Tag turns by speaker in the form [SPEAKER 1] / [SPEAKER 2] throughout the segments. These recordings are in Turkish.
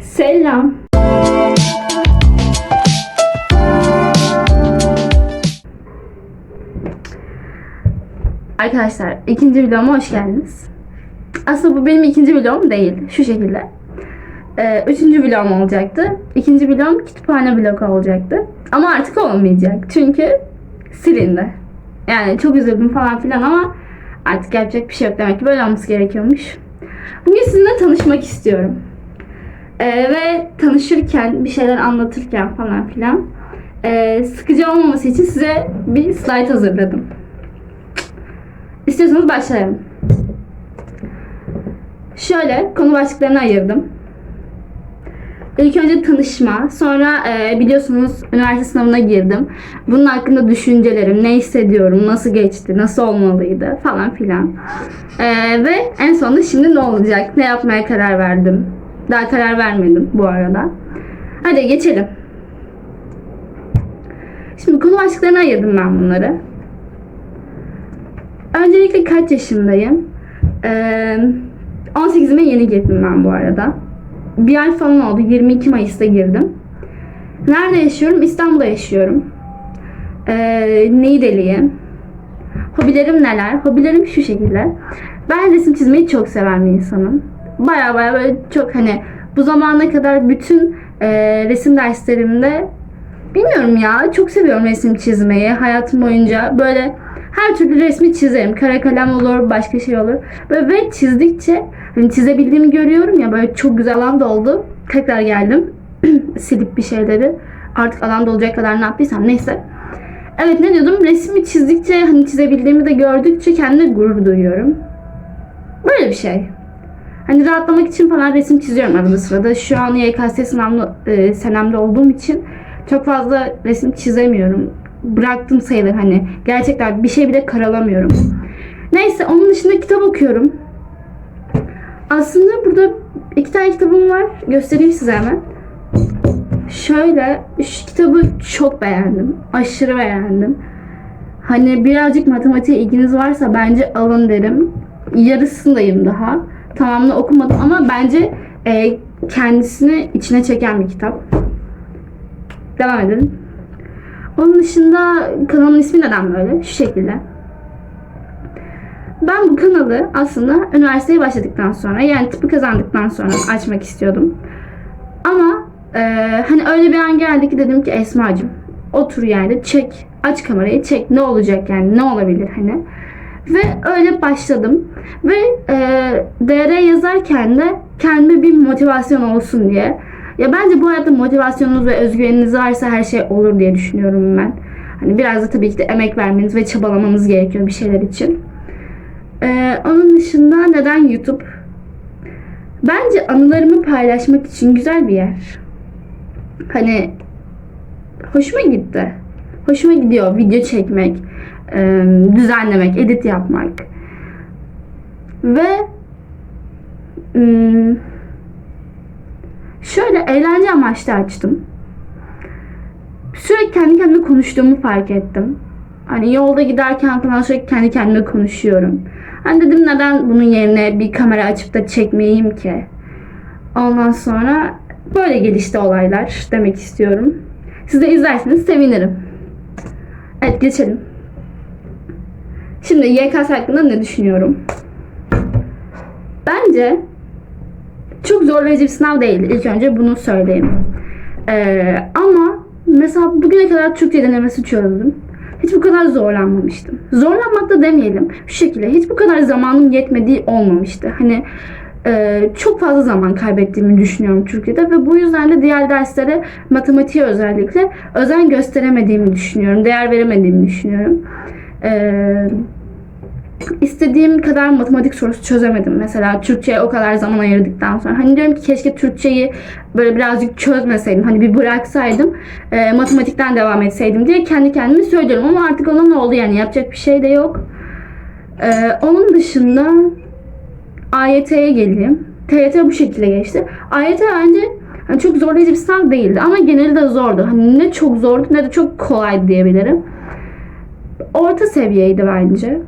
[SPEAKER 1] Selam. Arkadaşlar ikinci videoma hoş geldiniz. Aslında bu benim ikinci vlogum değil. Şu şekilde. Ee, üçüncü vlogum olacaktı. İkinci vlogum kütüphane vlogu olacaktı. Ama artık olmayacak. Çünkü silindi. Yani çok üzüldüm falan filan ama artık yapacak bir şey yok. Demek ki böyle olması gerekiyormuş. Bugün sizinle tanışmak istiyorum. Ee, ve tanışırken, bir şeyler anlatırken falan filan ee, sıkıcı olmaması için size bir slide hazırladım. İstiyorsanız başlayalım. Şöyle konu başlıklarını ayırdım. İlk önce tanışma, sonra e, biliyorsunuz üniversite sınavına girdim. Bunun hakkında düşüncelerim, ne hissediyorum, nasıl geçti, nasıl olmalıydı falan filan. E, ve en sonunda şimdi ne olacak, ne yapmaya karar verdim. Daha karar vermedim bu arada. Hadi geçelim. Şimdi konu başlıklarına ayırdım ben bunları. Öncelikle kaç yaşındayım? Ee, 18'ime yeni girdim ben bu arada. Bir ay falan oldu. 22 Mayıs'ta girdim. Nerede yaşıyorum? İstanbul'da yaşıyorum. Ee, Niğdeliyim. Hobilerim neler? Hobilerim şu şekilde. Ben resim çizmeyi çok seven bir insanım. Baya baya böyle çok hani bu zamana kadar bütün e, resim derslerimde bilmiyorum ya çok seviyorum resim çizmeyi hayatım boyunca böyle her türlü resmi çizerim. Kara kalem olur, başka şey olur. Böyle ve çizdikçe hani çizebildiğimi görüyorum ya böyle çok güzel alan doldu. Tekrar geldim. Silip bir şeyleri. Artık alan dolacak kadar ne yaptıysam neyse. Evet ne diyordum? Resmi çizdikçe hani çizebildiğimi de gördükçe kendime gurur duyuyorum. Böyle bir şey. Hani rahatlamak için falan resim çiziyorum arada sırada. Şu an YKS sınavlı e, senemde olduğum için çok fazla resim çizemiyorum. Bıraktım sayılır hani. Gerçekten bir şey bile karalamıyorum. Neyse onun dışında kitap okuyorum. Aslında burada iki tane kitabım var. Göstereyim size hemen. Şöyle şu kitabı çok beğendim. Aşırı beğendim. Hani birazcık matematiğe ilginiz varsa bence alın derim. Yarısındayım daha. Tamamını okumadım ama bence e, kendisini içine çeken bir kitap. Devam edelim. Onun dışında kanalın ismi neden böyle? Şu şekilde. Ben bu kanalı aslında üniversiteye başladıktan sonra yani tıpı kazandıktan sonra açmak istiyordum. Ama e, hani öyle bir an geldi ki dedim ki Esma'cığım otur yerde çek aç kamerayı çek ne olacak yani ne olabilir hani. Ve öyle başladım. Ve e, DR yazarken de kendime bir motivasyon olsun diye. Ya bence bu hayatta motivasyonunuz ve özgüveniniz varsa her şey olur diye düşünüyorum ben. Hani biraz da tabii ki de emek vermeniz ve çabalamanız gerekiyor bir şeyler için. Ee, onun dışında neden YouTube? Bence anılarımı paylaşmak için güzel bir yer. Hani hoşuma gitti. Hoşuma gidiyor video çekmek, e, düzenlemek, edit yapmak. Ve hmm, şöyle eğlence amaçlı açtım. Sürekli kendi kendime konuştuğumu fark ettim. Hani yolda giderken falan sürekli kendi kendime konuşuyorum. Hani dedim neden bunun yerine bir kamera açıp da çekmeyeyim ki? Ondan sonra böyle gelişti olaylar demek istiyorum. Siz de izlerseniz sevinirim. Evet geçelim. Şimdi YKS hakkında ne düşünüyorum? Bence çok zorlayıcı bir sınav değil. İlk önce bunu söyleyeyim. Ee, ama mesela bugüne kadar Türkçe denemesi çözdüm. Hiç bu kadar zorlanmamıştım. Zorlanmak da demeyelim. Şu şekilde hiç bu kadar zamanım yetmediği olmamıştı. Hani e, çok fazla zaman kaybettiğimi düşünüyorum Türkiye'de ve bu yüzden de diğer derslere matematiğe özellikle özen gösteremediğimi düşünüyorum. Değer veremediğimi düşünüyorum. Eee istediğim kadar matematik sorusu çözemedim. Mesela Türkçe'ye o kadar zaman ayırdıktan sonra. Hani diyorum ki keşke Türkçeyi böyle birazcık çözmeseydim. Hani bir bıraksaydım. E, matematikten devam etseydim diye kendi kendime söylüyorum. Ama artık ona ne oldu yani yapacak bir şey de yok. E, onun dışında AYT'ye geleyim. TYT bu şekilde geçti. AYT bence hani çok zorlayıcı bir sınav değildi. Ama geneli de zordu. Hani ne çok zordu ne de çok kolaydı diyebilirim. Orta seviyeydi bence.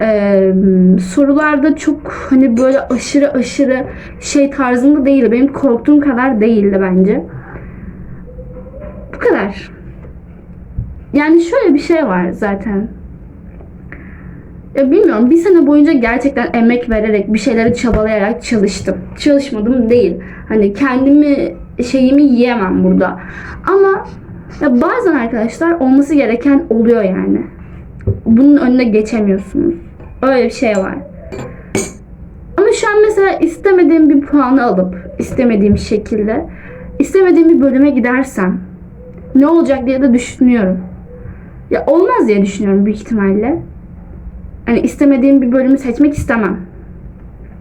[SPEAKER 1] Ee, sorularda çok hani böyle aşırı aşırı şey tarzında değildi. Benim korktuğum kadar değildi bence. Bu kadar. Yani şöyle bir şey var zaten. Ya bilmiyorum bir sene boyunca gerçekten emek vererek bir şeyleri çabalayarak çalıştım. Çalışmadım değil. Hani kendimi şeyimi yiyemem burada. Ama ya bazen arkadaşlar olması gereken oluyor yani. Bunun önüne geçemiyorsunuz. Öyle bir şey var. Ama şu an mesela istemediğim bir puanı alıp istemediğim şekilde istemediğim bir bölüme gidersem ne olacak diye de düşünüyorum. Ya olmaz diye düşünüyorum büyük ihtimalle. Hani istemediğim bir bölümü seçmek istemem.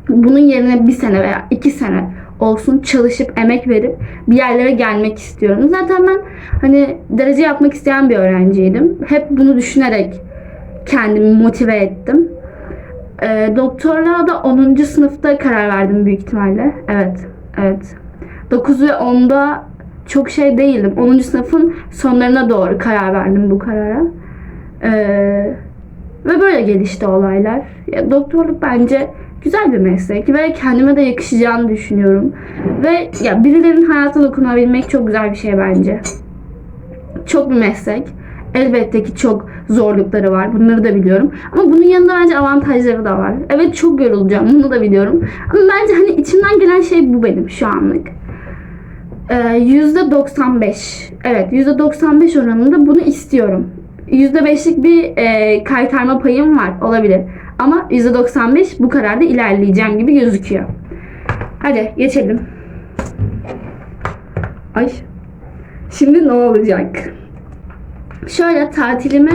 [SPEAKER 1] Bunun yerine bir sene veya iki sene olsun çalışıp emek verip bir yerlere gelmek istiyorum. Zaten ben hani derece yapmak isteyen bir öğrenciydim. Hep bunu düşünerek kendimi motive ettim. Ee, doktorluğa da 10. sınıfta karar verdim büyük ihtimalle. Evet, evet. 9 ve 10'da çok şey değildim. 10. sınıfın sonlarına doğru karar verdim bu karara. Ee, ve böyle gelişti olaylar. Ya, doktorluk bence güzel bir meslek ve kendime de yakışacağını düşünüyorum. Ve ya birilerinin hayatına dokunabilmek çok güzel bir şey bence. Çok bir meslek. Elbette ki çok zorlukları var. Bunları da biliyorum. Ama bunun yanında bence avantajları da var. Evet çok yorulacağım. Bunu da biliyorum. Ama bence hani içimden gelen şey bu benim şu anlık. Ee, %95. Evet %95 oranında bunu istiyorum. %5'lik bir e, kaytarma payım var. Olabilir. Ama %95 bu kararda ilerleyeceğim gibi gözüküyor. Hadi geçelim. Ay. Şimdi ne olacak? Şöyle tatilimi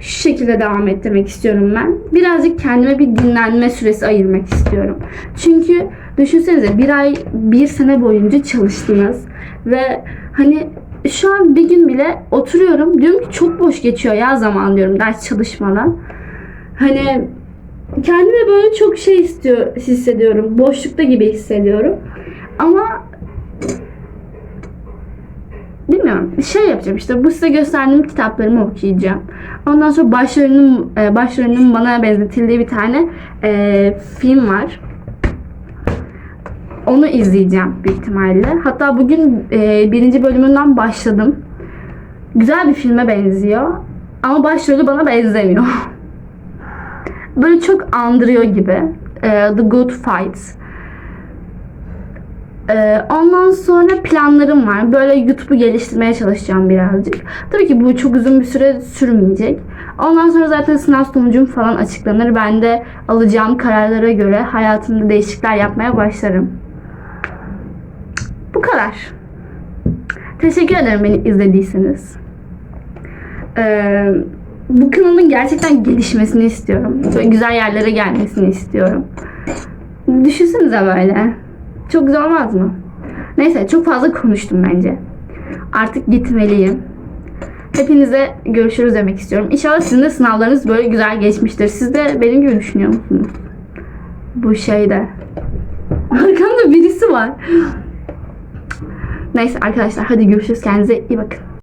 [SPEAKER 1] şu şekilde devam ettirmek istiyorum ben. Birazcık kendime bir dinlenme süresi ayırmak istiyorum. Çünkü düşünsenize bir ay, bir sene boyunca çalıştınız. Ve hani şu an bir gün bile oturuyorum. Diyorum ki çok boş geçiyor ya zaman diyorum ders çalışmadan. Hani kendime böyle çok şey istiyor hissediyorum. Boşlukta gibi hissediyorum. Ama bilmiyorum. Şey yapacağım işte. Bu size gösterdiğim kitaplarımı okuyacağım. Ondan sonra başlarının e, başlarının bana benzetildiği bir tane e, film var. Onu izleyeceğim büyük ihtimalle. Hatta bugün e, birinci bölümünden başladım. Güzel bir filme benziyor. Ama başrolü bana benzemiyor. Böyle çok andırıyor gibi. E, The Good Fight. E, ondan sonra planlarım var. Böyle YouTube'u geliştirmeye çalışacağım birazcık. Tabii ki bu çok uzun bir süre sürmeyecek. Ondan sonra zaten sınav sonucum falan açıklanır. Ben de alacağım kararlara göre hayatımda değişiklikler yapmaya başlarım. Bu kadar. Teşekkür ederim beni izlediyseniz. Ee, bu kanalın gerçekten gelişmesini istiyorum. Böyle güzel yerlere gelmesini istiyorum. Düşünsenize böyle. Çok güzel olmaz mı? Neyse çok fazla konuştum bence. Artık gitmeliyim. Hepinize görüşürüz demek istiyorum. İnşallah sizin de sınavlarınız böyle güzel geçmiştir. Siz de benim gibi düşünüyor musunuz? Bu şeyde. Arkamda birisi var. Neyse arkadaşlar hadi görüşürüz. Kendinize iyi bakın.